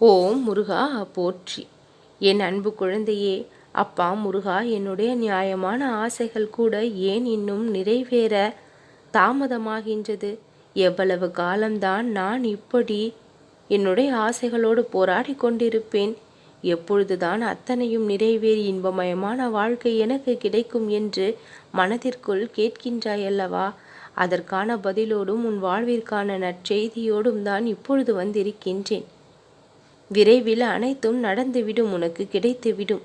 ஓம் முருகா போற்றி. என் அன்பு குழந்தையே அப்பா முருகா என்னுடைய நியாயமான ஆசைகள் கூட ஏன் இன்னும் நிறைவேற தாமதமாகின்றது? எவ்வளவு காலம்தான் நான் இப்படி என்னுடைய ஆசைகளோடு போராடி கொண்டிருப்பேன். எப்பொழுதுதான் அத்தனையும் நிறைவேறி இன்பமயமான வாழ்க்கை எனக்கு கிடைக்கும் என்று மனதிற்குள் கேட்கின்றாயல்லவா? அதற்கான பதிலோடும் உன் வாழ்விற்கான நற்செய்தியோடும் தான் இப்பொழுது வந்திருக்கின்றேன். விரைவில் அனைத்தும் நடந்துவிடும் உனக்கு கிடைத்துவிடும்.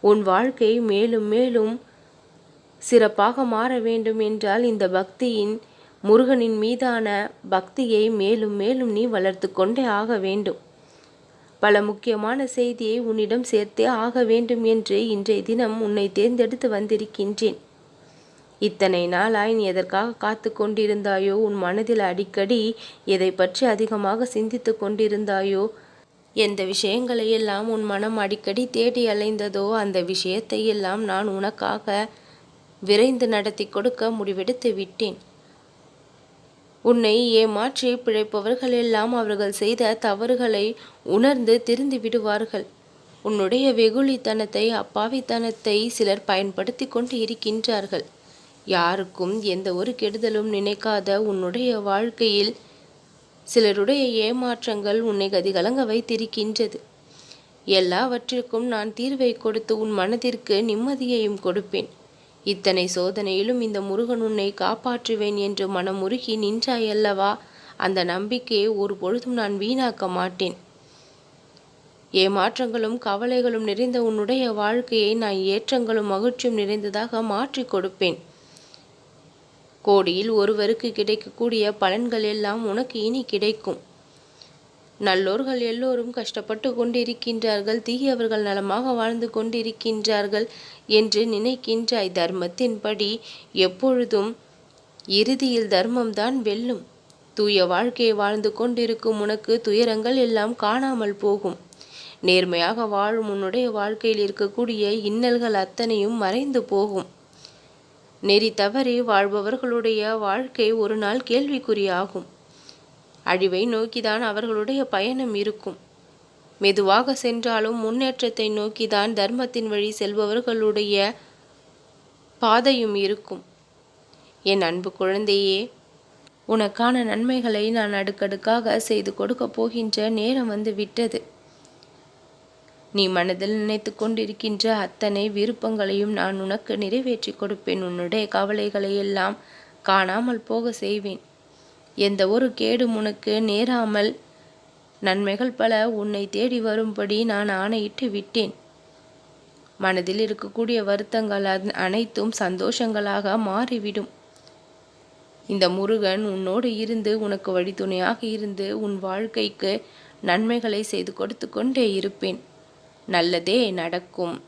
உன் வாழ்க்கை மேலும் மேலும் சிறப்பாக மாற வேண்டும் என்றால் இந்த பக்தியின் முருகனின் மீதான பக்தியை மேலும் மேலும் நீ வளர்த்து கொண்டே ஆக வேண்டும். பல முக்கியமான செய்தியை உன்னிடம் சேர்த்தே ஆக வேண்டும் என்று இன்றைய தினம் உன்னை தேர்ந்தெடுத்து வந்திருக்கின்றேன். இத்தனை நாளாய் நீ எதற்காக காத்து கொண்டிருந்தாயோ உன் மனதில் அடிக்கடி எதை பற்றி அதிகமாக சிந்தித்து கொண்டிருந்தாயோ எந்த விஷயங்களை எல்லாம் உன் மனம் அடிக்கடி தேடி அலைந்ததோ அந்த விஷயத்தை எல்லாம் நான் உனக்காக விரைந்து நடத்தி கொடுக்க முடிவெடுத்து விட்டேன். உன்னை ஏமாற்றி பிழைப்பவர்கள் எல்லாம் அவர்கள் செய்த தவறுகளை உணர்ந்து திருந்து விடுவார்கள். உன்னுடைய வெகுளித்தனத்தை அப்பாவித்தனத்தை சிலர் பயன்படுத்தி கொண்டு இருக்கின்றார்கள். யாருக்கும் எந்த ஒரு கெடுதலும் நினைக்காத உன்னுடைய வாழ்க்கையில் சிலருடைய ஏமாற்றங்கள் உன்னை கதிகலங்க வைத்திருக்கின்றது. எல்லாவற்றிற்கும் நான் தீர்வை கொடுத்து உன் மனதிற்கு நிம்மதியையும் கொடுப்பேன். இத்தனை சோதனையிலும் இந்த முருகன் உன்னை காப்பாற்றுவேன் என்று மனமுருகி நின்றாயல்லவா அந்த நம்பிக்கையை ஒரு பொழுதும் நான் வீணாக்க மாட்டேன். ஏமாற்றங்களும் கவலைகளும் நிறைந்த உன்னுடைய வாழ்க்கையை நான் ஏற்றங்களும் மகிழ்ச்சியும் நிறைந்ததாக மாற்றி கொடுப்பேன். கோடியில் ஒருவருக்கு கிடைக்கக்கூடிய பலன்கள் எல்லாம் உனக்கு இனி கிடைக்கும். நல்லோர்கள் எல்லோரும் கஷ்டப்பட்டு கொண்டிருக்கின்றார்கள். தீயவர்கள் நலமாக வாழ்ந்து கொண்டிருக்கின்றார்கள் என்று நினைக்கின்றாய். தர்மத்தின்படி எப்பொழுதும் இறுதியில் தர்மம்தான் வெல்லும். தூய வாழ்க்கையை வாழ்ந்து கொண்டிருக்கும் உனக்கு துயரங்கள் எல்லாம் காணாமல் போகும். நேர்மையாக வாழும் உன்னுடைய வாழ்க்கையில் இருக்கக்கூடிய இன்னல்கள் அத்தனையும் மறைந்து போகும். நெறி தவறி வாழ்பவர்களுடைய வாழ்க்கை ஒரு நாள் கேள்விக்குறியாகும். அழிவை நோக்கிதான் அவர்களுடைய பயணம் இருக்கும். மெதுவாக சென்றாலும் முன்னேற்றத்தை நோக்கிதான் தர்மத்தின் வழி செல்பவர்களுடைய பாதையும் இருக்கும். என் அன்பு குழந்தையே உனக்கான நன்மைகளை நான் அடுக்கடுக்காக செய்து கொடுக்கப் போகின்ற நேரம் வந்து விட்டது. நீ மனதில் நினைத்து கொண்டிருக்கின்ற அத்தனை விருப்பங்களையும் நான் உனக்கு நிறைவேற்றி கொடுப்பேன். உன்னுடைய கவலைகளை எல்லாம் காணாமல் போக செய்வேன். எந்த ஒரு கேடும் உனக்கு நேராமல் நன்மைகள் பல உன்னை தேடி வரும்படி நான் ஆணையிட்டு விட்டேன். மனதில் இருக்கக்கூடிய வருத்தங்கள் அனைத்தும் சந்தோஷங்களாக மாறிவிடும். இந்த முருகன் உன்னோடு இருந்து உனக்கு வழித்துணையாக இருந்து உன் வாழ்க்கைக்கு நன்மைகளை செய்து கொடுத்து கொண்டே இருப்பேன். நல்லதே நடக்கும்.